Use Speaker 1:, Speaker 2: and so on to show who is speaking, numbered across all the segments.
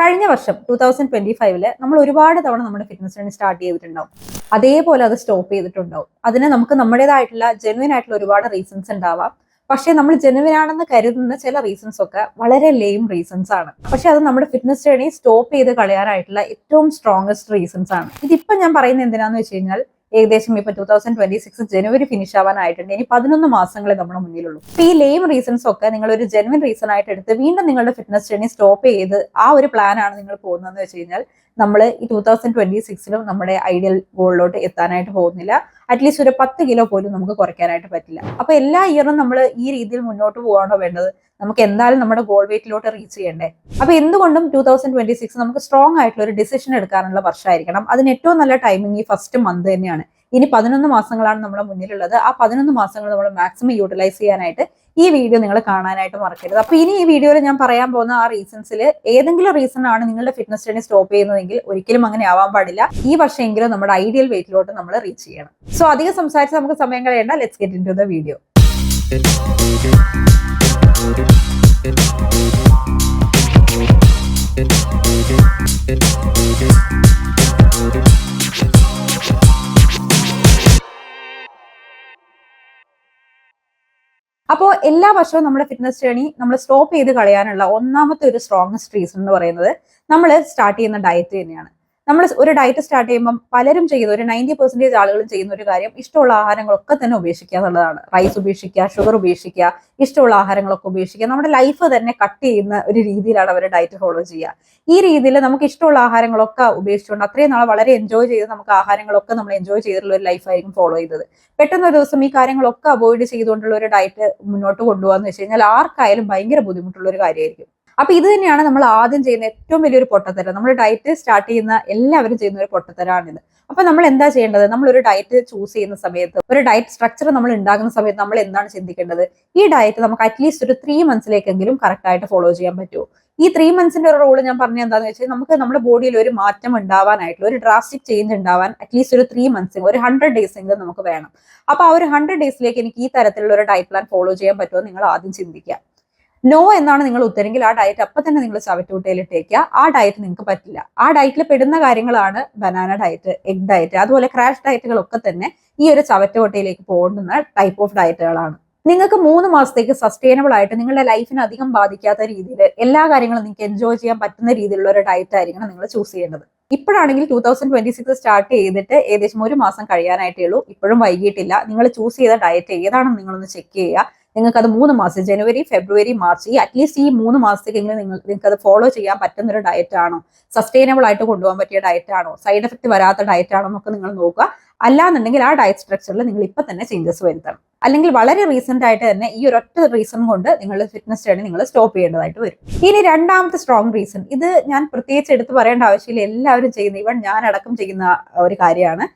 Speaker 1: കഴിഞ്ഞ വർഷം two thousand twenty ഫൈവിൽ നമ്മൾ ഒരുപാട് തവണ നമ്മുടെ ഫിറ്റ്നസ് ജേണി സ്റ്റാർട്ട് ചെയ്തിട്ടുണ്ടാവും. അതേപോലെ അത് സ്റ്റോപ്പ് ചെയ്തിട്ടുണ്ടാവും. അതിന് നമുക്ക് നമ്മുടേതായിട്ടുള്ള ജെനുവിൻ ആയിട്ടുള്ള ഒരുപാട് റീസൺസ് ഉണ്ടാവാം. പക്ഷേ നമ്മൾ ജെനുവിൻ ആണെന്ന് കരുതുന്ന ചില റീസൺസ് ഒക്കെ വളരെ ലെയിം റീസൺസ് ആണ്. പക്ഷെ അത് നമ്മുടെ ഫിറ്റ്നസ് ജേണി സ്റ്റോപ്പ് ചെയ്ത് കളയാനായിട്ടുള്ള ഏറ്റവും സ്ട്രോങ്സ്റ്റ് റീസൺസ് ആണ്. ഇതിപ്പോ ഞാൻ പറയുന്നത് എന്തിനാന്ന് വെച്ച് കഴിഞ്ഞാൽ ഏകദേശം ഇപ്പൊ two thousand twenty six January finish ആവാനായിട്ടുണ്ട്. ഇനി പതിനൊന്ന് മാസങ്ങളെ നമ്മുടെ മുന്നിലുള്ളൂ. അപ്പൊ ഈ ലെയിം റീസൺസ് ഒക്കെ നിങ്ങൾ ഒരു ജെൻവിൻ റീസൺ ആയിട്ട് എടുത്ത് വീണ്ടും നിങ്ങളുടെ ഫിറ്റ്നസ് ജേണി സ്റ്റോപ്പ് ചെയ്ത് ആ ഒരു പ്ലാനാണ് നിങ്ങൾ പോകുന്നതെന്ന് വെച്ച് കഴിഞ്ഞാൽ നമ്മൾ ഈ ടൂ തൗസൻഡ് ട്വന്റി സിക്സിലും നമ്മുടെ ഐഡിയൽ ഗോളിലോട്ട് എത്താനായിട്ട് പോകുന്നില്ല. അറ്റ്ലീസ്റ്റ് ഒരു പത്ത് കിലോ പോലും നമുക്ക് കുറയ്ക്കാനായിട്ട് പറ്റില്ല. അപ്പൊ എല്ലാ ഇയറും നമ്മൾ ഈ രീതിയിൽ മുന്നോട്ട് പോകാണോ വേണ്ടത്? നമുക്ക് എന്തായാലും നമ്മുടെ ഗോൾ വെയിറ്റിലോട്ട് റീച്ച് ചെയ്യണ്ടേ? അപ്പൊ എന്തുകൊണ്ടും ടൂ തൗസൻഡ് ട്വന്റി സിക്സ് നമുക്ക് സ്ട്രോങ് ആയിട്ടുള്ള ഒരു ഡിസിഷൻ എടുക്കാനുള്ള വർഷമായിരിക്കണം. അതിന് ഏറ്റവും നല്ല ടൈമിംഗ് ഈ ഫസ്റ്റ് മന്ത് തന്നെയാണ്. ഇനി പതിനൊന്ന് മാസങ്ങളാണ് നമ്മുടെ മുന്നിലുള്ളത്. ആ പതിനൊന്ന് മാസങ്ങൾ നമ്മൾ മാക്സിമം യൂട്ടിലൈസ് ചെയ്യാനായിട്ട് ഈ വീഡിയോ നിങ്ങൾ കാണാനായിട്ട് മറക്കരുത്. അപ്പൊ ഇനി ഈ വീഡിയോയിൽ ഞാൻ പറയാൻ പോകുന്ന ആ റീസൺസിൽ ഏതെങ്കിലും റീസൺ ആണ് നിങ്ങളുടെ ഫിറ്റ്നസ് ജേണി സ്റ്റോപ്പ് ചെയ്യുന്നതെങ്കിൽ ഒരിക്കലും അങ്ങനെ ആവാൻ പാടില്ല. ഈ വർഷമെങ്കിലും നമ്മുടെ ഐഡിയൽ വെയിറ്റിലോട്ട് നമ്മൾ റീച്ച് ചെയ്യണം. സോ അധികം സംസാരിച്ച് നമുക്ക് സമയം കഴിയേണ്ട let's get into the video അപ്പോൾ എല്ലാ വർഷവും നമ്മുടെ ഫിറ്റ്നസ് ജേണി നമ്മൾ സ്റ്റോപ്പ് ചെയ്ത് കളയാനുള്ള ഒന്നാമത്തെ ഒരു സ്ട്രോങ്സ്റ്റ് റീസൺ എന്ന് പറയുന്നത് നമ്മൾ സ്റ്റാർട്ട് ചെയ്യുന്ന ഡയറ്റ് തന്നെയാണ്. നമ്മൾ ഒരു ഡയറ്റ് സ്റ്റാർട്ട് ചെയ്യുമ്പോൾ പലരും ചെയ്യുന്ന ഒരു നയന്റി പെർസെന്റേജ് ആളുകളും ചെയ്യുന്ന ഒരു കാര്യം ഇഷ്ടമുള്ള ആഹാരങ്ങളൊക്കെ തന്നെ ഉപേക്ഷിക്കുക എന്നുള്ളതാണ്. റൈസ് ഉപേക്ഷിക്കുക ഷുഗർ ഉപേക്ഷിക്കുക ഇഷ്ടമുള്ള ആഹാരങ്ങളൊക്കെ ഉപേക്ഷിക്കുക. നമ്മുടെ ലൈഫ് തന്നെ കട്ട് ചെയ്യുന്ന ഒരു രീതിയിലാണ് അവർ ഡയറ്റ് ഫോളോ ചെയ്യുക. ഈ രീതിയിൽ നമുക്ക് ഇഷ്ടമുള്ള ആഹാരങ്ങളൊക്കെ ഉപേക്ഷിച്ചുകൊണ്ട് അത്രയും നാളെ വളരെ എൻജോയ് ചെയ്ത് നമുക്ക് ആഹാരങ്ങളൊക്കെ നമ്മൾ എൻജോയ് ചെയ്തിട്ടുള്ള ഒരു ലൈഫായിരിക്കും ഫോളോ ചെയ്തത്. പെട്ടെന്ന് ഒരു ദിവസം ഈ കാര്യങ്ങളൊക്കെ അവോയ്ഡ് ചെയ്തുകൊണ്ടുള്ള ഒരു ഡയറ്റ് മുന്നോട്ട് കൊണ്ടുപോകാന്ന് വെച്ച് കഴിഞ്ഞാൽ ആർക്കായാലും ഭയങ്കര ബുദ്ധിമുട്ടുള്ള ഒരു കാര്യമായിരിക്കും. അപ്പൊ ഇത് തന്നെയാണ് നമ്മൾ ആദ്യം ചെയ്യുന്ന ഏറ്റവും വലിയൊരു പൊട്ടത്തരം. നമ്മൾ ഡയറ്റ് സ്റ്റാർട്ട് ചെയ്യുന്ന എല്ലാവരും ചെയ്യുന്ന ഒരു പൊട്ടത്തരാണിത്. അപ്പൊ നമ്മൾ എന്താ ചെയ്യേണ്ടത്? നമ്മൾ ഒരു ഡയറ്റ് ചൂസ് ചെയ്യുന്ന സമയത്ത് ഒരു ഡയറ്റ് സ്ട്രക്ചർ നമ്മൾ ഉണ്ടാകുന്ന സമയത്ത് നമ്മൾ എന്താണ് ചിന്തിക്കേണ്ടത്? ഈ ഡയറ്റ് നമുക്ക് അറ്റ്ലീസ്റ്റ് ഒരു ത്രീ മന്ത്സിലേക്കെങ്കിലും കറക്റ്റ് ആയിട്ട് ഫോളോ ചെയ്യാൻ പറ്റുമോ ഈ ത്രീ മന്ത്സിന്റെ ഒരു റോൾ ഞാൻ പറഞ്ഞ എന്താണെന്ന് വെച്ചാൽ നമുക്ക് നമ്മുടെ ബോഡിയിൽ ഒരു മാറ്റം ഉണ്ടാവാനായിട്ടുള്ള ഒരു ഡ്രാസ്റ്റിക് ചേഞ്ച് ഉണ്ടാവാൻ അറ്റ്ലീസ്റ്റ് ഒരു ത്രീ മന്ത്സ് ഒരു ഹൺഡ്രഡ് ഡേയ്സ് എങ്കിലും നമുക്ക് വേണം. അപ്പൊ ആ ഒരു ഹൺഡ്രഡ് ഡേയ്സിലേക്ക് എനിക്ക് ഈ തരത്തിലുള്ള ഒരു ഡയറ്റ് പ്ലാൻ ഫോളോ ചെയ്യാൻ പറ്റുമോ നിങ്ങൾ ആദ്യം ചിന്തിക്കുക. നോ എന്നാണ് നിങ്ങൾ ഉത്തരെങ്കിൽ ആ ഡയറ്റ് അപ്പൊ തന്നെ നിങ്ങൾ ചവറ്റുകുട്ടയിലിട്ടേക്കുക ആ ഡയറ്റ് നിങ്ങൾക്ക് പറ്റില്ല. ആ ഡയറ്റിൽ പെടുന്ന കാര്യങ്ങളാണ് ബനാന ഡയറ്റ് എഗ് ഡയറ്റ് അതുപോലെ ക്രാഷ് ഡയറ്റുകളൊക്കെ തന്നെ ഈ ഒരു ചവറ്റുകുട്ടയിലേക്ക് പോകുന്ന ടൈപ്പ് ഓഫ് ഡയറ്റുകളാണ് നിങ്ങൾക്ക് മൂന്ന് മാസത്തേക്ക് സസ്റ്റൈനബിൾ ആയിട്ട് നിങ്ങളുടെ ലൈഫിനെ അധികം ബാധിക്കാത്ത രീതിയിൽ എല്ലാ കാര്യങ്ങളും നിങ്ങൾക്ക് എൻജോയ് ചെയ്യാൻ പറ്റുന്ന രീതിയിലുള്ള ഒരു ഡയറ്റ് ആയിരിക്കണം നിങ്ങൾ ചൂസ് ചെയ്യേണ്ടത്. ഇപ്പോഴാണെങ്കിൽ two thousand twenty six start ചെയ്തിട്ട് ഏകദേശം ഒരു മാസം കഴിയാനായിട്ടേ ഉള്ളൂ. ഇപ്പോഴും വൈകിട്ടില്ല നിങ്ങൾ ചൂസ് ചെയ്ത ഡയറ്റ് ഏതാണെന്ന് നിങ്ങളൊന്ന് ചെക്ക് ചെയ്യുക. നിങ്ങൾക്ക് അത് മൂന്ന് മാസം ജനുവരി ഫെബ്രുവരി മാർച്ച് ഈ അറ്റ്ലീസ്റ്റ് ഈ മൂന്ന് മാസത്തേക്കെങ്കിലും നിങ്ങൾ നിങ്ങൾക്ക് അത് ഫോളോ ചെയ്യാൻ പറ്റുന്ന ഒരു ഡയറ്റ് ആണോ? സസ്റ്റൈനബിൾ ആയിട്ട് കൊണ്ടുപോകാൻ പറ്റിയ ഡയറ്റ് ആണോ? സൈഡ് എഫക്ട് വരാത്ത ഡയറ്റ് ആണോ എന്നൊക്കെ നിങ്ങൾ നോക്കുക. അല്ലാന്നുണ്ടെങ്കിൽ ആ ഡയറ്റ് സ്ട്രക്ചറിൽ നിങ്ങൾ ഇപ്പൊ തന്നെ ചേഞ്ചസ് വരുത്തണം. അല്ലെങ്കിൽ വളരെ റീസെന്റ് ആയിട്ട് തന്നെ ഈ ഒരൊറ്റ റീസൺ കൊണ്ട് നിങ്ങൾ ഫിറ്റ്നസ് ജേണി നിങ്ങൾ സ്റ്റോപ്പ് ചെയ്യേണ്ടതായിട്ട് വരും. ഇനി രണ്ടാമത്തെ സ്ട്രോങ് റീസൺ ഇത് ഞാൻ പ്രത്യേകിച്ച് എടുത്ത് പറയേണ്ട ആവശ്യമില്ല. എല്ലാവരും ചെയ്യുന്ന ഇവൺ ഞാൻ അടക്കം ചെയ്യുന്ന ഒരു കാര്യമാണ്.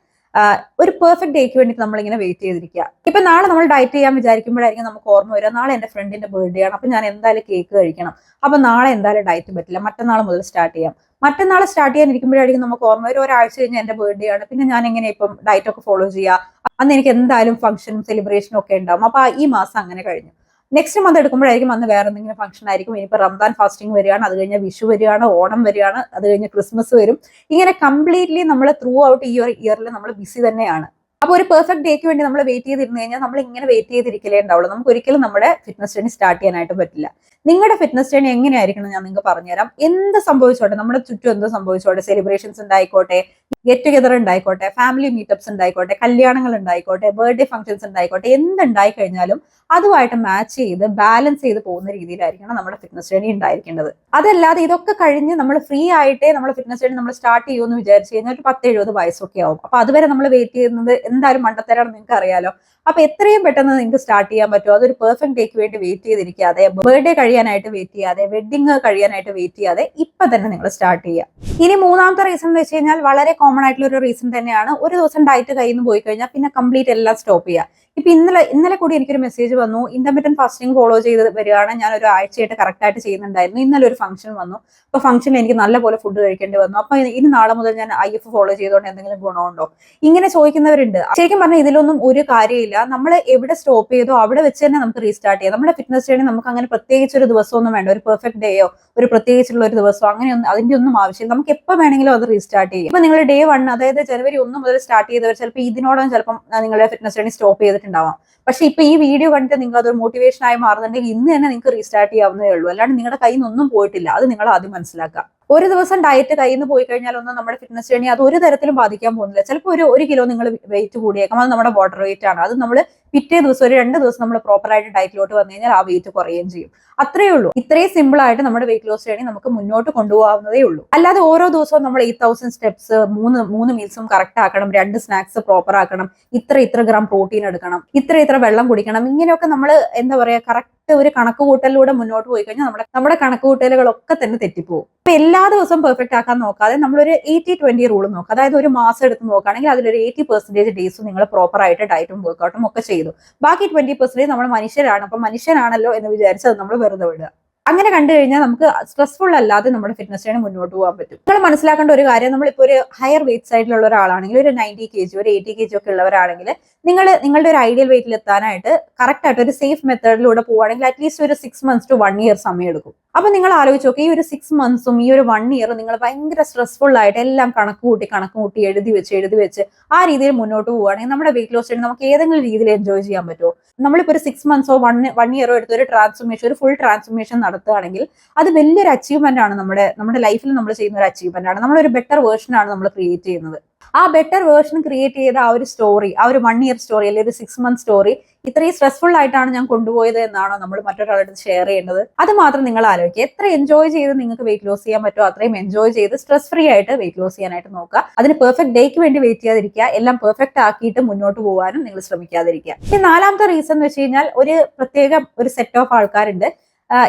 Speaker 1: ഒരു പെർഫെക്റ്റ് ഡേക്ക് വേണ്ടി നമ്മളിങ്ങനെ വെയിറ്റ് ചെയ്തിരിക്കുക ഇപ്പൊ നാളെ നമ്മൾ ഡയറ്റ് ചെയ്യാൻ വിചാരിക്കുമ്പോഴായിരിക്കും നമുക്ക് ഓർമ്മ വരിക നാളെ എന്റെ ഫ്രണ്ടിന്റെ ബർത്ത്ഡേ ആണ് അപ്പൊ ഞാൻ എന്തായാലും കേക്ക് കഴിക്കണം. അപ്പൊ നാളെ എന്തായാലും ഡയറ്റ് പറ്റില്ല മറ്റന്നാൾ മുതൽ സ്റ്റാർട്ട് ചെയ്യാം. മറ്റന്നാൾ സ്റ്റാർട്ട് ചെയ്യാൻ ഇരിക്കുമ്പോഴായിരിക്കും നമുക്ക് ഓർമ്മ വരും ഒരാഴ്ച കഴിഞ്ഞ് എന്റെ ബർത്ത്ഡേ ആണ് പിന്നെ ഞാൻ എങ്ങനെ ഇപ്പം ഡയറ്റ് ഒക്കെ ഫോളോ ചെയ്യുക അന്ന് എനിക്ക് എന്തായാലും ഫംഗ്ഷനും സെലിബ്രേഷനും ഒക്കെ ഉണ്ടാവും. അപ്പൊ ഈ മാസം അങ്ങനെ കഴിഞ്ഞു. നെക്സ്റ്റ് മന്ത് എടുക്കുമ്പോഴായിരിക്കും അന്ന് വേറെ എന്തെങ്കിലും ഫംഗ്ഷൻ ആയിരിക്കും. ഇനിയിപ്പോൾ റംദാൻ ഫാസ്റ്റിംഗ് വരികയാണ് അത് കഴിഞ്ഞാൽ വിഷു വരികയാണ് ഓണം വരികയാണ് അത് കഴിഞ്ഞ് ക്രിസ്മസ് വരും. ഇങ്ങനെ കംപ്ലീറ്റ്ലി നമ്മൾ ത്രൂ ഔട്ട് ഈ ഒരു ഇയറിൽ നമ്മൾ ബിസി തന്നെയാണ്. അപ്പോൾ ഒരു പെർഫെക്റ്റ് ഡേക്ക് വേണ്ടി നമ്മൾ വെയിറ്റ് ചെയ്തിരുന്നു കഴിഞ്ഞാൽ നമ്മൾ ഇങ്ങനെ വെയിറ്റ് ചെയ്തിരിക്കലേ ഉണ്ടാവുള്ളൂ. നമുക്ക് ഒരിക്കലും നമ്മുടെ ഫിറ്റ്നസ് ജേണി സ്റ്റാർട്ട് ചെയ്യാനായിട്ട് പറ്റില്ല. നിങ്ങളുടെ ഫിറ്റ്നസ് ജേണി എങ്ങനെയായിരിക്കണം ഞാൻ നിങ്ങൾക്ക് പറഞ്ഞുതരാം. എന്ത് സംഭവിച്ചോട്ടെ? നമ്മുടെ ചുറ്റും എന്ത് സംഭവിച്ചോട്ടെ? സെലിബ്രേഷൻസ് ഉണ്ടായിക്കോട്ടെ ഗെറ്റ് ടുഗെദർ ഉണ്ടായിക്കോട്ടെ ഫാമിലി മീറ്റപ്സ് ഉണ്ടായിക്കോട്ടെ കല്യാണങ്ങൾ ഉണ്ടായിക്കോട്ടെ ബർത്ത്ഡേ ഫംഗ്ഷൻസ് ഉണ്ടായിക്കോട്ടെ എന്തുണ്ടായി കഴിഞ്ഞാലും അതുമായിട്ട് മാച്ച് ചെയ്ത് ബാലൻസ് ചെയ്ത് പോകുന്ന രീതിയിലായിരിക്കണം നമ്മുടെ ഫിറ്റ്നസ് ജേണി ഉണ്ടായിരിക്കേണ്ടത് അതല്ലാതെ ഇതൊക്കെ കഴിഞ്ഞ് നമ്മൾ ഫ്രീ ആയിട്ടേ നമ്മൾ ഫിറ്റ്നസ് ജേണി നമ്മൾ സ്റ്റാർട്ട് ചെയ്യുമെന്ന് വിചാരിച്ചു കഴിഞ്ഞാൽ ഒരു പത്ത് എഴുപത് വയസ്സൊക്കെ ആവും. അപ്പൊ അതുവരെ നമ്മൾ വെയിറ്റ് ചെയ്യുന്നത് എന്തായാലും മണ്ടത്തരാണെന്ന് നിങ്ങൾക്ക് അറിയാലോ. അപ്പൊ എത്രയും പെട്ടെന്ന് നിങ്ങൾക്ക് സ്റ്റാർട്ട് ചെയ്യാൻ പറ്റുമോ അതൊരു പെർഫെക്റ്റ് ഡേക്ക് വേണ്ടി വെയിറ്റ് ചെയ്തിരിക്കാതെ ബർത്ത്ഡേ കഴിയാനായിട്ട് വെയിറ്റ് ചെയ്യാതെ വെഡിങ് കഴിയാനായിട്ട് വെയിറ്റ് ചെയ്യാതെ ഇപ്പൊ തന്നെ നിങ്ങൾ സ്റ്റാർട്ട് ചെയ്യുക ഇനി മൂന്നാമത്തെ റീസൺ എന്ന് വെച്ച് കഴിഞ്ഞാൽ വളരെ കോമൺ ആയിട്ടുള്ള ഒരു റീസൺ തന്നെയാണ് ഒരു ദിവസം ഡയറ്റ് കയ്യിൽ നിന്ന് പോയി കഴിഞ്ഞാൽ പിന്നെ കംപ്ലീറ്റ് എല്ലാം സ്റ്റോപ്പ് ചെയ്യുക ഇപ്പൊ ഇന്നലെ ഇന്നലെ കൂടി എനിക്കൊരു മെസ്സേജ് വന്നു. ഇന്റർമീഡിയൻ ഫാസ്റ്റിംഗ് ഫോളോ ചെയ്ത് വരികയാണ്. ഞാൻ ഒരു ആഴ്ചയായിട്ട് കറക്റ്റ് ആയിട്ട് ചെയ്യുന്നുണ്ടായിരുന്നു. ഇന്നലെ ഒരു ഫംഗ്ഷൻ വന്നു. അപ്പൊ ഫംഗ്ഷനിൽ എനിക്ക് നല്ലപോലെ ഫുഡ് കഴിക്കേണ്ടി വന്നു. അപ്പൊ ഇനി നാളെ മുതൽ ഞാൻ ഐ എഫ് ഫോളോ ചെയ്തുകൊണ്ട് എന്തെങ്കിലും ഗുണമുണ്ടോ? ഇങ്ങനെ ചോദിക്കുന്നവരുണ്ട്. ശരിക്കും പറഞ്ഞാൽ ഇതിലൊന്നും ഒരു കാര്യമില്ല. നമ്മൾ എവിടെ സ്റ്റോപ്പ് ചെയ്തോ അവിടെ വെച്ച് തന്നെ നമുക്ക് റീസ്റ്റാർട്ട് ചെയ്യാം. നമ്മുടെ ഫിറ്റ്നസ് ജേണി നമുക്ക് അങ്ങനെ പ്രത്യേകിച്ച് ഒരു ദിവസമൊന്നും വേണ്ട. ഒരു പെർഫെക്റ്റ് ഡേയോ ഒരു പ്രത്യേകിച്ചുള്ള ഒരു ദിവസമോ അങ്ങനെയൊന്നും അതിന്റെ ഒന്നും ആവശ്യമില്ല. നമുക്ക് എപ്പോൾ വേണമെങ്കിലും അത് റീസ്റ്റാർട്ട് ചെയ്യാം. ഇപ്പൊ നിങ്ങൾ ഡേ വൺ അതായത് ജനുവരി ഒന്ന് മുതൽ സ്റ്റാർട്ട് ചെയ്തവർ ചിലപ്പോൾ ഇതിനോടൊന്നും ചിലപ്പം നിങ്ങളുടെ ഫിറ്റ്നസ് ജേണി സ്റ്റോപ്പ് ചെയ്തിട്ടുണ്ടാവാം. പക്ഷെ ഇപ്പൊ ഈ വീഡിയോ കണ്ടിട്ട് നിങ്ങൾ അതൊരു മോട്ടിവേഷൻ ആയി മാറുന്നുണ്ടെങ്കിൽ ഇന്ന് തന്നെ നിങ്ങൾക്ക് റീസ്റ്റാർട്ട് ചെയ്യാവുന്നതേ ഉള്ളൂ. അല്ലാണ്ട് നിങ്ങളുടെ കയ്യിൽ നിന്നൊന്നും പോയിട്ടില്ല. അത് നിങ്ങൾ ആദ്യം മനസ്സിലാക്കുക. ഒരു ദിവസം ഡയറ്റ് കയ്യിൽ പോയി കഴിഞ്ഞാൽ ഒന്നും നമ്മുടെ ഫിറ്റ്നസ് ജേണി അത് ഒരു തരത്തിലും ബാധിക്കാൻ പോകുന്നില്ല. ചിലപ്പോൾ ഒരു ഒരു കിലോ നിങ്ങൾ വെയിറ്റ് കൂടിയേക്കാം. അത് നമ്മുടെ വാട്ടർ വെയിറ്റ് ആണ്. അത് നമ്മൾ പിറ്റേ ദിവസം ഒരു രണ്ട് ദിവസം നമ്മൾ പ്രോപ്പർ ആയിട്ട് ഡയറ്റിലോട്ട് വന്നു കഴിഞ്ഞാൽ ആ വെയിറ്റ് കുറയുകയും ചെയ്യും. അത്രയേ ഉള്ളൂ. ഇത്രയും സിമ്പിൾ ആയിട്ട് നമ്മുടെ വെയിറ്റ് ലോസ് ജേണി നമുക്ക് മുന്നോട്ട് കൊണ്ടുപോകാവുന്നതേ ഉള്ളൂ. അല്ലാതെ ഓരോ ദിവസവും നമ്മൾ എയ്റ്റ് തൗസൻഡ് സ്റ്റെപ്സ് മൂന്ന് മൂന്ന് മീൽസും കറക്റ്റ് ആക്കണം. രണ്ട് സ്നാക്സ് പ്രോപ്പർ ആക്കണം. ഇത്ര ഇത്ര ഗ്രാം പ്രോട്ടീൻ എടുക്കണം. ഇത്ര ഇത്ര വെള്ളം കുടിക്കണം. ഇങ്ങനെയൊക്കെ നമ്മൾ എന്താ പറയുക കറക്റ്റ് ഒരു കണക്ക് കൂട്ടലിലൂടെ മുന്നോട്ട് പോയി കഴിഞ്ഞാൽ നമ്മുടെ നമ്മുടെ കണക്ക് കൂട്ടലുകളൊക്കെ തന്നെ തെറ്റിപ്പോകും അപ്പൊ എല്ലാ ദിവസവും പെർഫെക്റ്റ് ആക്കാൻ നോക്കാതെ നമ്മളൊരു എയ്റ്റി ട്വന്റി റൂൾ നോക്കുക. അതായത് ഒരു മാസം എടുത്ത് നോക്കുകയാണെങ്കിൽ അതിലൊരു എയ്റ്റി പെർസെന്റേജ് ഡേയ്സ് നിങ്ങൾ പ്രോപ്പർ ആയിട്ട് ഡയറ്റും വർക്കൗട്ടും ഒക്കെ ചെയ്തു. ബാക്കി ട്വന്റി പെർസെന്റേജ് നമ്മൾ മനുഷ്യരാണ്. അപ്പൊ മനുഷ്യനാണല്ലോ എന്ന് വിചാരിച്ചത് നമ്മൾ വെറുതെ വിടുക. അങ്ങനെ കണ്ടു കഴിഞ്ഞാൽ നമുക്ക് സ്ട്രെസ്ഫുൾ അല്ലാതെ നമ്മുടെ ഫിറ്റ്നസ് ജേണി മുന്നോട്ട് പോകാൻ പറ്റും. നിങ്ങൾ മനസ്സിലാക്കേണ്ട ഒരു കാര്യം നമ്മളിപ്പോൾ ഒരു ഹയർ വെയിറ്റ് സൈഡിലുള്ള ഒരാളാണെങ്കിൽ ഒരു നയന്റി കെ ജി ഒരു എയ്റ്റി കെ ജി ഒക്കെ ഉള്ളവരാണെങ്കിൽ നിങ്ങൾ നിങ്ങളുടെ ഒരു ഐഡിയൽ വെയിറ്റിൽ എത്താനായിട്ട് കറക്റ്റ് ആയിട്ട് ഒരു സേഫ് മെത്തേഡിലൂടെ പോവുകയാണെങ്കിൽ അറ്റ്ലീസ്റ്റ് ഒരു six months to one year സമയം എടുക്കും അപ്പൊ നിങ്ങൾ ആലോചിച്ച് നോക്കി ഈ ഒരു സിക്സ് മന്ത്സും ഈ ഒരു വൺ ഇയർ നിങ്ങൾ ഭയങ്കര സ്ട്രെസ്ഫുൾ ആയിട്ട് എല്ലാം കണക്ക് കൂട്ടി കണക്ക് കൂട്ടി എഴുതി വെച്ച് എഴുതി വെച്ച് ആ രീതിയിൽ മുന്നോട്ട് പോവുകയാണെങ്കിൽ നമ്മുടെ വെയിറ്റ് ലോസ് നമുക്ക് ഏതെങ്കിലും രീതിയിൽ എൻജോയ് ചെയ്യാൻ പറ്റുമോ? നമ്മളിപ്പോൾ ഒരു സിക്സ് മന്ത്സോ വൺ വൺ ഇയറോ എടുത്ത് ഒരു ട്രാൻസ്ഫോർമേഷൻ ഒരു ഫുൾ ട്രാൻസ്ഫോർമേഷൻ നടത്തുകയാണെങ്കിൽ അത് വലിയൊരു അച്ചീവ്മെന്റ് ആണ് നമ്മുടെ നമ്മുടെ ലൈഫിൽ നമ്മൾ ചെയ്യുന്ന ഒരു അച്ചീവ്മെന്റ് ആണ്. നമ്മളൊരു ബെറ്റർ വേർഷൻ ആണ് നമ്മൾ ക്രിയേറ്റ് ചെയ്യുന്നത്. ആ ബെറ്റർ വേർഷൻ ക്രിയേറ്റ് ചെയ്ത ആ ഒരു സ്റ്റോറി ആ ഒരു വൺ ഇയർ സ്റ്റോറി അല്ലെങ്കിൽ ഒരു സിക്സ് മന്ത് സ്റ്റോറി ഇത്രയും സ്ട്രെസ്ഫുൾ ആയിട്ടാണ് ഞാൻ കൊണ്ടുപോയത് എന്നാണോ നമ്മൾ മറ്റൊരാളുടെ ഷെയർ ചെയ്യേണ്ടത്. അത് മാത്രം നിങ്ങൾ ആലോചിക്കുക. എത്ര എൻജോയ് ചെയ്ത് നിങ്ങൾക്ക് വെയിറ്റ് ലോസ് ചെയ്യാൻ പറ്റുമോ അത്രയും എൻജോയ് ചെയ്ത് സ്ട്രെസ് ഫ്രീ ആയിട്ട് വെയിറ്റ് ലോസ് ചെയ്യാനായിട്ട് നോക്കുക. അതിന് പെർഫെക്റ്റ് ഡേക്ക് വേണ്ടി വെയിറ്റ് ചെയ്യാതിരിക്കുക. എല്ലാം പെർഫെക്റ്റ് ആക്കിയിട്ട് മുന്നോട്ട് പോകാനും നിങ്ങൾ ശ്രമിക്കാതിരിക്കുക. ഈ നാലാമത്തെ റീസൺ എന്ന് വെച്ച് കഴിഞ്ഞാൽ ഒരു പ്രത്യേക ഒരു സെറ്റ് ഓഫ് ആൾക്കാരുണ്ട്.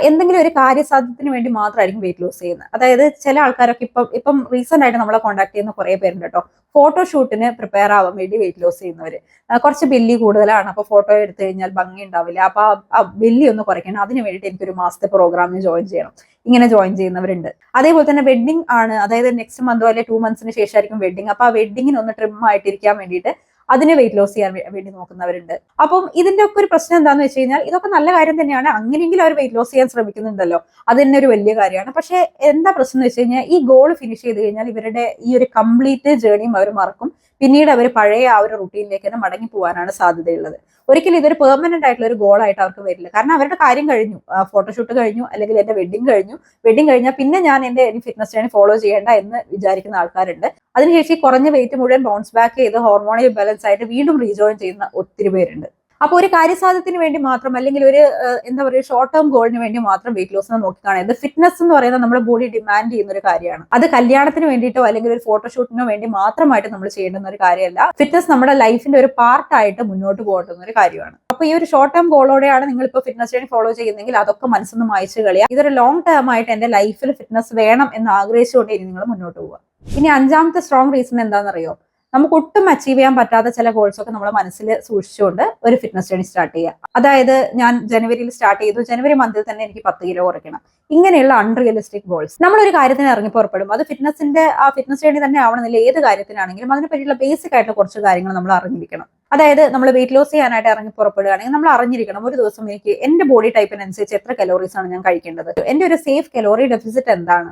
Speaker 1: എന്തെങ്കിലും ഒരു കാര്യസാധ്യത്തിന് വേണ്ടി മാത്രമായിരിക്കും വെയിറ്റ് ലോസ് ചെയ്യുന്നത്. അതായത് ചില ആൾക്കാരൊക്കെ ഇപ്പം ഇപ്പം റീസെന്റ് ആയിട്ട് നമ്മളെ കോൺടാക്ട് ചെയ്യുന്ന കുറേ പേരുണ്ട് കേട്ടോ. ഫോട്ടോഷൂട്ടിന് പ്രിപ്പയർ ആവാൻ വേണ്ടി വെയിറ്റ് ലോസ് ചെയ്യുന്നവർ കുറച്ച് ബെല്ലി കൂടുതലാണ്. അപ്പോൾ ഫോട്ടോ എടുത്തു കഴിഞ്ഞാൽ ഭംഗി ഉണ്ടാവില്ല. അപ്പോൾ ആ- ബെല്ലി ഒന്ന് കുറയ്ക്കണം. അതിന് വേണ്ടിയിട്ട് എനിക്കൊരു മാസത്തെ പ്രോഗ്രാമിന് ജോയിൻ ചെയ്യണം. ഇങ്ങനെ ജോയിൻ ചെയ്യുന്നവരുണ്ട്. അതേപോലെ തന്നെ വെഡിങ് ആണ്. അതായത് നെക്സ്റ്റ് മന്തോ അല്ലെങ്കിൽ ടു മന്ത്സിന് ശേഷമായിരിക്കും വെഡിങ് അപ്പോൾ ആ വെഡിങ്ങിന് ഒന്ന് ട്രിം ആയിട്ടിരിക്കാൻ വേണ്ടിയിട്ട് അതിന് വെയിറ്റ് ലോസ് ചെയ്യാൻ വേണ്ടി നോക്കുന്നവരുണ്ട്. അപ്പം ഇതിന്റെ ഒക്കെ ഒരു പ്രശ്നം എന്താന്ന് വെച്ച് കഴിഞ്ഞാൽ ഇതൊക്കെ നല്ല കാര്യം തന്നെയാണ്. അങ്ങനെയെങ്കിലും അവർ വെയിറ്റ് ലോസ് ചെയ്യാൻ ശ്രമിക്കുന്നുണ്ടല്ലോ. അത് തന്നെ ഒരു വലിയ കാര്യമാണ്. പക്ഷേ എന്താ പ്രശ്നം എന്ന് വെച്ച് കഴിഞ്ഞാൽ ഈ ഗോൾ ഫിനിഷ് ചെയ്ത് കഴിഞ്ഞാൽ ഇവരുടെ ഈ ഒരു കംപ്ലീറ്റ് ജേണിയും അവർ മറക്കും. പിന്നീട് അവർ പഴയ ആ ഒരു റുട്ടീനിലേക്ക് തന്നെ മടങ്ങി പോകാനാണ് സാധ്യതയുള്ളത്. ഒരിക്കലും ഇതൊരു പെർമനന്റ് ആയിട്ടുള്ള ഒരു ഗോൾ ആയിട്ട് അവർക്ക് വരില്ല. കാരണം അവരുടെ കാര്യം കഴിഞ്ഞു. ഫോട്ടോഷൂട്ട് കഴിഞ്ഞു അല്ലെങ്കിൽ എന്റെ വെഡിങ് കഴിഞ്ഞു. വെഡിങ് കഴിഞ്ഞാൽ പിന്നെ ഞാൻ എന്റെ ഫിറ്റ്നസ് ട്രെയിനിങ് ഫോളോ ചെയ്യേണ്ട എന്ന് വിചാരിക്കുന്ന ആൾക്കാരുണ്ട്. അതിനുശേഷം കുറഞ്ഞ വെയിറ്റ് മുഴുവൻ ബൗൺസ് ബാക്ക് ചെയ്ത് ഹോർമോണൽ ബാലൻസ് ആയിട്ട് വീണ്ടും റീജോയിൻ ചെയ്യുന്ന ഒത്തിരി പേരുണ്ട്. അപ്പൊ ഒരു കാര്യസാധ്യത്തിന് വേണ്ടി മാത്രം അല്ലെങ്കിൽ ഒരു എന്താ പറയുക ഷോർട്ട് ടേം ഗോളിന് വേണ്ടി മാത്രം വെയിറ്റ് ലോസിനെ നോക്കിക്കാണുന്നത് ഫിറ്റ്നസ് എന്ന് പറയുന്നത് നമ്മുടെ ബോഡി ഡിമാൻഡ് ചെയ്യുന്ന ഒരു കാര്യമാണ്. അത് കല്യാണത്തിന് വേണ്ടിയിട്ടോ അല്ലെങ്കിൽ ഒരു ഫോട്ടോഷൂട്ടിനോ വേണ്ടി മാത്രമായിട്ട് നമ്മൾ ചെയ്യേണ്ടുന്ന ഒരു കാര്യമല്ല. ഫിറ്റ്നസ് നമ്മുടെ ലൈഫിന്റെ ഒരു പാർട്ടായിട്ട് മുന്നോട്ട് പോകേണ്ടുന്ന ഒരു കാര്യമാണ്. അപ്പൊ ഈ ഒരു ഷോർട്ട് ടേം ഗോളോടെയാണ് നിങ്ങൾ ഇപ്പോൾ ഫിറ്റ്നസ് ജേണി ഫോളോ ചെയ്യുന്നെങ്കിൽ അതൊക്കെ മനസ്സൊന്ന് മായച്ചു കളിയാ ഇതൊരു ലോങ് ടേം ആയിട്ട് എന്റെ ലൈഫിൽ ഫിറ്റ്നസ് വേണം എന്ന് ആഗ്രഹിച്ചുകൊണ്ട് ഇനി നിങ്ങൾ മുന്നോട്ട് പോവുക. ഇനി അഞ്ചാമത്തെ സ്ട്രോങ് റീസൺ എന്താണെന്നറിയോ? നമുക്ക് ഒട്ടും അച്ചീവ് ചെയ്യാൻ പറ്റാത്ത ചില ഗോൾസ് ഒക്കെ നമ്മൾ മനസ്സിൽ സൂക്ഷിച്ചുകൊണ്ട് ഒരു ഫിറ്റ്നസ് ജേണി സ്റ്റാർട്ട് ചെയ്യുക. അതായത് ഞാൻ ജനുവരിയിൽ സ്റ്റാർട്ട് ചെയ്തു. ജനുവരി മന്തിൽ തന്നെ എനിക്ക് പത്ത് കിലോ കുറയ്ക്കണം. ഇങ്ങനെയുള്ള അൺറിയലിസ്റ്റിക് ഗോൾസ് നമ്മളൊരു കാര്യത്തിന് ഇറങ്ങി പുറപ്പെടും. അത് ഫിറ്റ്നസിന്റെ ആ ഫിറ്റ്നസ് ജേണി തന്നെ ആവണമെന്നില്ല. ഏത് കാര്യത്തിനാണെങ്കിലും അതിനെ പറ്റിയുള്ള ബേസിക് ആയിട്ടുള്ള കുറച്ച് കാര്യങ്ങൾ നമ്മൾ അറിഞ്ഞിരിക്കണം. അതായത് നമ്മൾ വെയിറ്റ് ലോസ് ചെയ്യാനായിട്ട് ഇറങ്ങി പുറപ്പെടുകയാണെങ്കിൽ നമ്മൾ അറിഞ്ഞിരിക്കണം ഒരു ദിവസം എനിക്ക് എന്റെ ബോഡി ടൈപ്പിനനുസരിച്ച് എത്ര കലോറീസ് ആണ് ഞാൻ കഴിക്കേണ്ടത്. എന്റെ ഒരു സേഫ് കലോറി ഡെഫിസിറ്റ് എന്താണ്?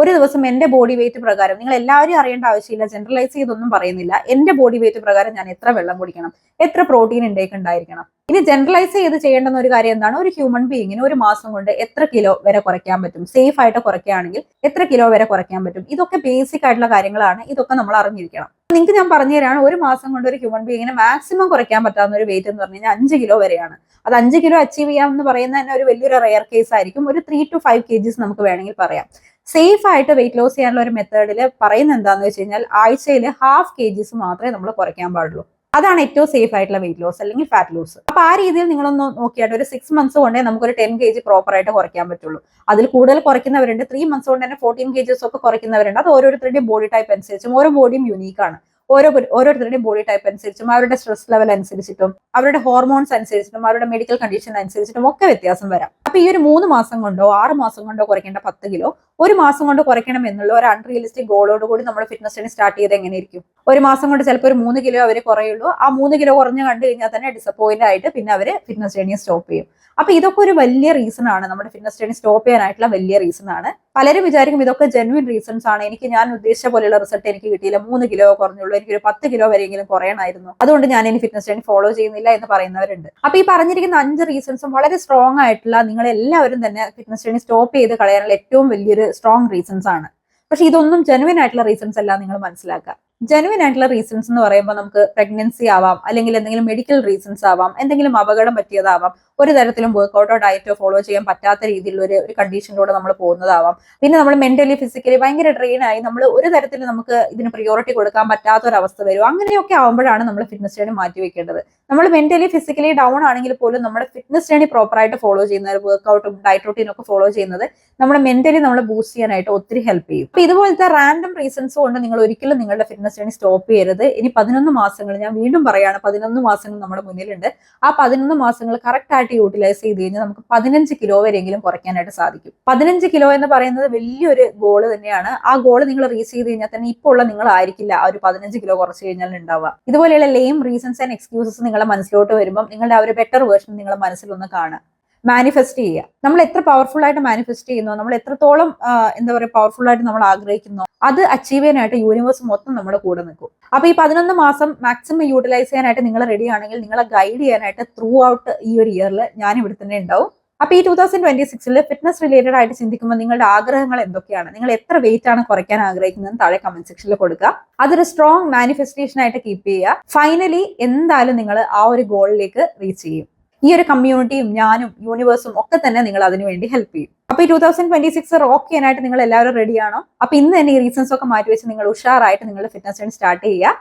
Speaker 1: ഒരു ദിവസം എന്റെ ബോഡി വെയിറ്റ് പ്രകാരം നിങ്ങൾ എല്ലാവരും അറിയേണ്ട ആവശ്യമില്ല ജനറലൈസ് ചെയ്തൊന്നും പറയുന്നില്ല. എന്റെ ബോഡി വെയിറ്റ് പ്രകാരം ഞാൻ എത്ര വെള്ളം കുടിക്കണം എത്ര പ്രോട്ടീൻ ഇൻടേക്ക് ഉണ്ടായിരിക്കണം. ഇനി ജനറലൈസ് ചെയ്ത് ചെയ്യേണ്ടുന്ന ഒരു കാര്യം എന്താണ്? ഒരു ഹ്യൂമൻ ബീയിങ്ങിന് ഒരു മാസം കൊണ്ട് എത്ര കിലോ വരെ കുറയ്ക്കാൻ പറ്റും? സേഫ് ആയിട്ട് കുറയ്ക്കുകയാണെങ്കിൽ എത്ര കിലോ വരെ കുറയ്ക്കാൻ പറ്റും? ഇതൊക്കെ ബേസിക് ആയിട്ടുള്ള കാര്യങ്ങളാണ്. ഇതൊക്കെ നമ്മൾ അറിഞ്ഞിരിക്കണം. നിങ്ങൾക്ക് ഞാൻ പറഞ്ഞു തരാണ് ഒരു മാസം കൊണ്ട് ഒരു ഹ്യൂമൻ ബീയിങ്ങിന് മാക്സിമം കുറയ്ക്കാൻ പറ്റാവുന്ന ഒരു വെയിറ്റ് എന്ന് പറഞ്ഞു കഴിഞ്ഞാൽ അഞ്ച് കിലോ വരെയാണ്. അത് അഞ്ച് കിലോ അച്ചീവ് ചെയ്യാമെന്ന് പറയുന്ന തന്നെ ഒരു വലിയൊരു റയർ കേസ് ആയിരിക്കും. ഒരു ത്രീ ടു ഫൈവ് കെ നമുക്ക് വേണമെങ്കിൽ പറയാം. സേഫ് ആയിട്ട് വെയിറ്റ് ലോസ് ചെയ്യാനുള്ള ഒരു മെത്തേഡിൽ പറയുന്നത് എന്താണെന്ന് വെച്ച് കഴിഞ്ഞാൽ ആഴ്ചയിൽ ഹാഫ് കെ ജിസ് മാത്രമേ നമ്മൾ കുറയ്ക്കാൻ പാടുള്ളൂ. അതാണ് ഏറ്റവും സേഫ് ആയിട്ടുള്ള വെയിറ്റ് ലോസ് അല്ലെങ്കിൽ ഫാറ്റ് ലോസ് അപ്പൊ ആ രീതിയിൽ നിങ്ങളൊന്ന് നോക്കിയാൽ ഒരു സിക്സ് മന്ത്സ് കൊണ്ടേ നമുക്കൊരു ടെൻ കെ ജി പ്രോപ്പർ ആയിട്ട് കുറയ്ക്കാൻ പറ്റുള്ളൂ. അതിൽ കൂടുതൽ കുറയ്ക്കുന്നവരുണ്ട് ത്രീ മന്ത്സ് കൊണ്ട് തന്നെ ഫോർട്ടീൻ കെ ജിസ് ഒക്കെ കുറയ്ക്കുന്നവരുണ്ട്. അത് ഓരോരുത്തരുടെയും ബോഡി ടൈപ്പ് അനുസരിച്ചും ഓരോ ബോഡിയും യുണീക്കാണ് ഓരോ ഓരോരുത്തരുടെയും ബോഡി ടൈപ്പ് അനുസരിച്ചും അവരുടെ സ്ട്രെസ് ലെവൽ അനുസരിച്ചിട്ടും അവരുടെ ഹോർമോൺസ് അനുസരിച്ചിട്ടും അവരുടെ മെഡിക്കൽ കണ്ടീഷൻ അനുസരിച്ചിട്ടും ഒക്കെ വ്യത്യാസം വരാം. അപ്പൊ ഈ ഒരു മൂന്ന് മാസം കൊണ്ടോ ആറ് മാസം കൊണ്ടോ കുറയ്ക്കേണ്ട പത്ത് കിലോ ഒരു മാസം കൊണ്ട് കുറയ്ക്കണം എന്നുള്ള ഒരു അൺറിയലിസ്റ്റിക് ഗോളോട് കൂടി നമ്മൾ ഫിറ്റ്നസ് ട്രെയിനിങ് സ്റ്റാർട്ട് ചെയ്ത് എങ്ങനെയിരിക്കും? ഒരു മാസം കൊണ്ട് ചിലപ്പോൾ ഒരു മൂന്ന് കിലോ അവർ കുറയുള്ളൂ. ആ മൂന്ന് കിലോ കുറഞ്ഞ് കണ്ടു കഴിഞ്ഞാൽ തന്നെ ഡിസപ്പോയിന്റ് ആയിട്ട് പിന്നെ അവർ ഫിറ്റ്നസ് ട്രെയിനിങ് സ്റ്റോപ്പ് ചെയ്യും. അപ്പൊ ഇതൊക്കെ ഒരു വലിയ റീസൺ ആണ്. നമ്മുടെ ഫിറ്റ്നസ് ട്രെയിനിങ് സ്റ്റോപ്പ് ചെയ്യാനായിട്ടുള്ള വലിയ റീസൺ ആണ്. പലരും വിചാരിക്കും ഇതൊക്കെ ജെനുവിൻ റീസൺസ് ആണ്. എനിക്ക് ഞാൻ ഉദ്ദേശിച്ച പോലെയുള്ള റിസൾട്ട് എനിക്ക് കിട്ടിയില്ല. മൂന്ന് കിലോ കുറഞ്ഞുള്ളൂ. എനിക്കൊരു പത്ത് കിലോ വരെയെങ്കിലും കുറയണമായിരുന്നു. അതുകൊണ്ട് ഞാൻ ഇനി ഫിറ്റ്നസ് ട്രെയിൻ ഫോളോ ചെയ്യുന്നില്ല എന്ന് പറയുന്നവരുണ്ട്. അപ്പൊ ഈ പറഞ്ഞിരിക്കുന്ന അഞ്ച് റീസൺസും വളരെ സ്ട്രോങ് ആയിട്ടുള്ള നിങ്ങൾ എല്ലാവരും തന്നെ ഫിറ്റ്നസ് ട്രെയിനിങ് സ്റ്റോപ്പ് ചെയ്ത് കളയാനുള്ള ഏറ്റവും വലിയൊരു സ്ട്രോങ് റീസൺസ് ആണ്. പക്ഷെ ഇതൊന്നും ജെനുവിൻ ആയിട്ടുള്ള റീസൺസ് അല്ല നിങ്ങൾ മനസ്സിലാക്കുക. ജെനുവിൻ ആയിട്ടുള്ള റീസൺസ് എന്ന് പറയുമ്പോൾ നമുക്ക് പ്രഗ്നൻസി ആവാം അല്ലെങ്കിൽ എന്തെങ്കിലും മെഡിക്കൽ റീസൺസ് ആവാം എന്തെങ്കിലും അപകടം പറ്റിയതാവാം ഒരു തരത്തിലും വർക്കൗട്ടോ ഡയറ്റോ ഫോളോ ചെയ്യാൻ പറ്റാത്ത രീതിയിലുള്ള ഒരു കണ്ടീഷനിലൂടെ നമ്മൾ പോകുന്നതാവാം. പിന്നെ നമ്മൾ മെന്റലി ഫിസിക്കലി ഭയങ്കര ഡ്രെയിൻ ആയി നമ്മൾ ഒരു തരത്തിൽ നമുക്ക് ഇതിന് പ്രിയോറിറ്റി കൊടുക്കാൻ പറ്റാത്ത ഒരു അവസ്ഥ വരും. അങ്ങനെയൊക്കെ ആവുമ്പോഴാണ് നമ്മൾ ഫിറ്റ്നസ് ട്രെയിനി മാറ്റി വെക്കേണ്ടത്. നമ്മൾ മെന്റലി ഫിസിക്കലി ഡൗൺ ആണെങ്കിൽ പോലും നമ്മുടെ ഫിറ്റ്നസ് ട്രെയിനി പ്രോപ്പർ ആയിട്ട് ഫോളോ ചെയ്യുന്ന വർക്കൗട്ടും ഡയറ്റ് റൂട്ടീനും ഒക്കെ ഫോളോ ചെയ്യുന്നത് നമ്മുടെ മെന്റലി നമ്മളെ ബൂസ്റ്റ് ചെയ്യാനായിട്ട് ഒത്തിരി ഹെൽപ്പ് ചെയ്യും. അപ്പൊ ഇതുപോലത്തെ റാൻഡം റീസൺസ് കൊണ്ട് നിങ്ങൾ ഒരിക്കലും നിങ്ങളുടെ ഫിറ്റ്നസ് ട്രെയിനി സ്റ്റോപ്പ് ചെയ്യരുത്. ഇനി പതിനൊന്ന് മാസങ്ങൾ ഞാൻ വീണ്ടും പറയാണ് പതിനൊന്ന് മാസങ്ങൾ നമ്മുടെ മുന്നിലുണ്ട്. ആ പതിനൊന്ന് മാസങ്ങൾ കറക്റ്റ് യൂട്ടിലൈസ് ചെയ്ത് കഴിഞ്ഞാൽ നമുക്ക് പതിനഞ്ച് കിലോ വരെയെങ്കിലും കുറയ്ക്കാനായിട്ട് സാധിക്കും. പതിനഞ്ച് കിലോ എന്ന് പറയുന്നത് വലിയൊരു ഗോൾ തന്നെയാണ്. ആ ഗോൾ നിങ്ങൾ റീച്ച് ചെയ്ത് കഴിഞ്ഞാൽ തന്നെ ഇപ്പോൾ ഉള്ള നിങ്ങളായിരിക്കില്ല ആ ഒരു പതിനഞ്ച് കിലോ കുറച്ച് കഴിഞ്ഞാൽ ഉണ്ടാവുക. ഇതുപോലെയുള്ള ലെയിം റീസൺസ് ആൻഡ് എക്സ്ക്യൂസസ് നിങ്ങളുടെ മനസ്സിലോട്ട് വരുമ്പോൾ നിങ്ങളുടെ ആ ഒരു ബെറ്റർ വേർഷൻ നിങ്ങളുടെ മനസ്സിലൊന്ന് കാണുക. മാനിഫെസ്റ്റ് ചെയ്യുക. നമ്മൾ എത്ര പവർഫുൾ ആയിട്ട് മാനിഫെസ്റ്റ് ചെയ്യുന്നു നമ്മൾ എത്രത്തോളം എന്താ പറയുക പവർഫുൾ ആയിട്ട് നമ്മൾ ആഗ്രഹിക്കുന്നു അത് അച്ചീവ് ചെയ്യാനായിട്ട് യൂണിവേഴ്സ് മൊത്തം നമ്മുടെ കൂടെ നിൽക്കും. അപ്പൊ ഈ പതിനൊന്ന് മാസം മാക്സിമം യൂട്ടിലൈസ് ചെയ്യാനായിട്ട് നിങ്ങൾ റെഡി ആണെങ്കിൽ നിങ്ങളെ ഗൈഡ് ചെയ്യാനായിട്ട് ത്രൂ ഔട്ട് ഈ ഒരു ഇയറിൽ ഞാൻ ഇവിടെ തന്നെ ഉണ്ടാവും. അപ്പൊ ഈ ടൂ തൗസൻഡ് ട്വന്റി സിക്സിൽ ഫിറ്റ്നസ് റിലേറ്റഡ് ആയിട്ട് ചിന്തിക്കുമ്പോൾ നിങ്ങളുടെ ആഗ്രഹങ്ങൾ എന്തൊക്കെയാണ്? നിങ്ങൾ എത്ര വെയിറ്റ് ആണ് കുറയ്ക്കാൻ ആഗ്രഹിക്കുന്നത് താഴെ കമന്റ് സെക്ഷനിൽ കൊടുക്കുക. അതൊരു സ്ട്രോങ് മാനിഫെസ്റ്റേഷൻ ആയിട്ട് കീപ്പ് ചെയ്യുക. ഫൈനലി എന്തായാലും നിങ്ങൾ ആ ഒരു ഗോളിലേക്ക് റീച്ച് ചെയ്യും. ഈ ഒരു കമ്മ്യൂണിറ്റിയും ഞാനും യൂണിവേഴ്സും ഒക്കെ തന്നെ നിങ്ങൾ അതിനു വേണ്ടി ഹെൽപ്പ് ചെയ്യും. അപ്പൊ ഈ two thousand twenty six rock ചെയ്യാനായിട്ട് നിങ്ങൾ എല്ലാവരും റെഡിയാണോ അപ്പൊ ഇന്ന് തന്നെ ഈ റീസൺസ് ഒക്കെ മാറ്റി വെച്ച് നിങ്ങൾ ഉഷാറായിട്ട് നിങ്ങളുടെ ഫിറ്റ്നസ് ട്രെയിൻ സ്റ്റാർട്ട് ചെയ്യുക.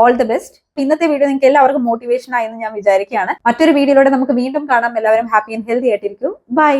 Speaker 1: ഓൾ ദി ബെസ്റ്റ് ഇന്നത്തെ വീഡിയോ നിങ്ങൾക്ക് എല്ലാവർക്കും മോട്ടിവേഷൻ ആയെന്ന് ഞാൻ വിചാരിക്കുകയാണ്. മറ്റൊരു വീഡിയോയിലൂടെ നമുക്ക് വീണ്ടും കാണാം. എല്ലാവരും ഹാപ്പി ആൻഡ് ഹെൽത്തി ആയിട്ടിരിക്കും. ബൈ